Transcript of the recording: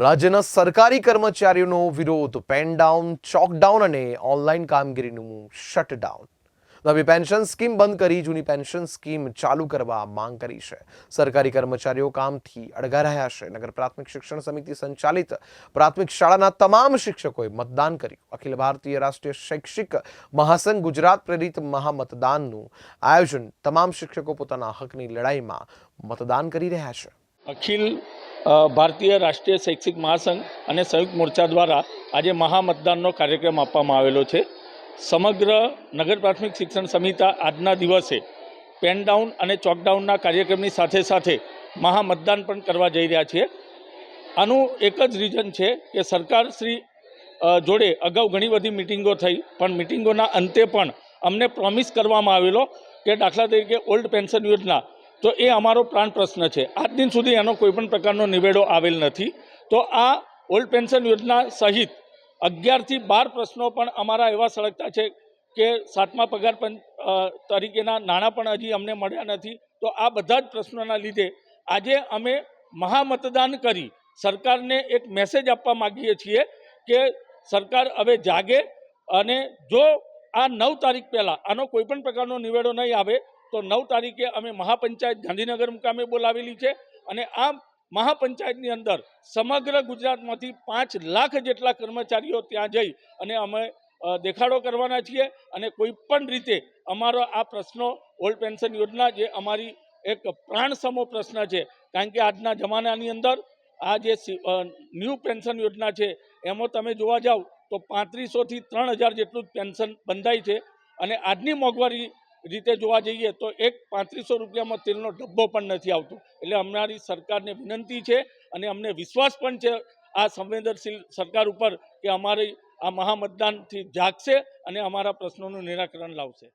રાજ્યના સરકારી કર્મચારીઓનો વિરોધ પેન ડાઉન ચોકડાઉન અને ઓનલાઈન કામગીરીનું શટડાઉન નવી પેન્શન સ્કીમ બંધ કરી, જૂની પેન્શન સ્કીમ ચાલુ કરવા માંગ કરી છે. સરકારી કર્મચારીઓ કામથી અડગા રહ્યા છે. નગર પ્રાથમિક શિક્ષણ સમિતિ સંચાલિત પ્રાથમિક શાળાના તમામ શિક્ષકોએ મતદાન કર્યું. અખિલ ભારતીય રાષ્ટ્રીય શૈક્ષિક મહાસંઘ ગુજરાત પ્રેરિત મહામતદાનનું આયોજન તમામ શિક્ષકો પોતાના હકની લડાઈમાં મતદાન કરી રહ્યા છે. અખિલ ભારતીય રાષ્ટ્રીય શૈક્ષિક મહાસંઘ અને સંયુક્ત મોરચા દ્વારા આજે મહામતદાનનો કાર્યક્રમ આપવામાં આવેલો છે. સમગ્ર નગર પ્રાથમિક શિક્ષણ સમિતા આજના દિવસે પેન ડાઉન અને ચોકડાઉનના કાર્યક્રમની સાથે સાથે મહામતદાન પણ કરવા જઈ રહ્યા છીએ આનું એક જ રીઝન છે કે સરકાર શ્રી જોડે અગાઉ ઘણી બધી મિટિંગો થઈ, પણ મિટિંગોના અંતે પણ અમને પ્રોમિસ કરવામાં આવેલો કે દાખલા તરીકે ઓલ્ડ પેન્શન યોજના તો એ અમારો પ્રાણ પ્રશ્ન છે. આજ દિન સુધી એનો કોઈપણ પ્રકારનો નિવેડો આવેલ નથી. તો આ ઓલ્ડ પેન્શન યોજના સહિત અગિયારથી બાર પ્રશ્નો પણ અમારા એવા સળગતા છે કે સાતમા પગાર તરીકેના નાણાં પણ હજી અમને મળ્યા નથી. તો આ બધા જ પ્રશ્નોના લીધે આજે અમે મહામતદાન કરી સરકારને એક મેસેજ આપવા માગીએ છીએ કે સરકાર હવે જાગે અને જો આ નવ તારીખ પહેલાં આનો કોઈ પણ પ્રકારનો નિવેડો નહીં આવે તો નવ તારીખે અમે મહાપંચાયત ગાંધીનગર મુકામે બોલાવેલી છે અને આ મહાપંચાયતની અંદર સમગ્ર ગુજરાતમાંથી પાંચ લાખ જેટલા કર્મચારીઓ ત્યાં જઈ અને અમે દેખાડો કરવાના છીએ અને કોઈ પણ રીતે અમારો આ પ્રશ્નો, ઓલ્ડ પેન્શન યોજના જે અમારી એક પ્રાણસમો પ્રશ્ન છે, કારણ કે આજના જમાનાની અંદર આ જે ન્યૂ પેન્શન યોજના છે, એમાં તમે જોવા જાઓ તો પાંત્રીસોથી ત્રણ હજાર જેટલું જ પેન્શન બંધાય છે અને આજની મોંઘવારી રીતે જોવા જઈએ તો એક પાંત્રીસો રૂપિયામાં તેલનો ડબ્બો પણ નથી આવતો. એટલે અમારી સરકારને વિનંતી છે અને અમને વિશ્વાસ પણ છે આ સંવેદનશીલ સરકાર ઉપર કે અમારી આ મહામતદાનથી જાગશે અને અમારા પ્રશ્નોનું નિરાકરણ લાવશે.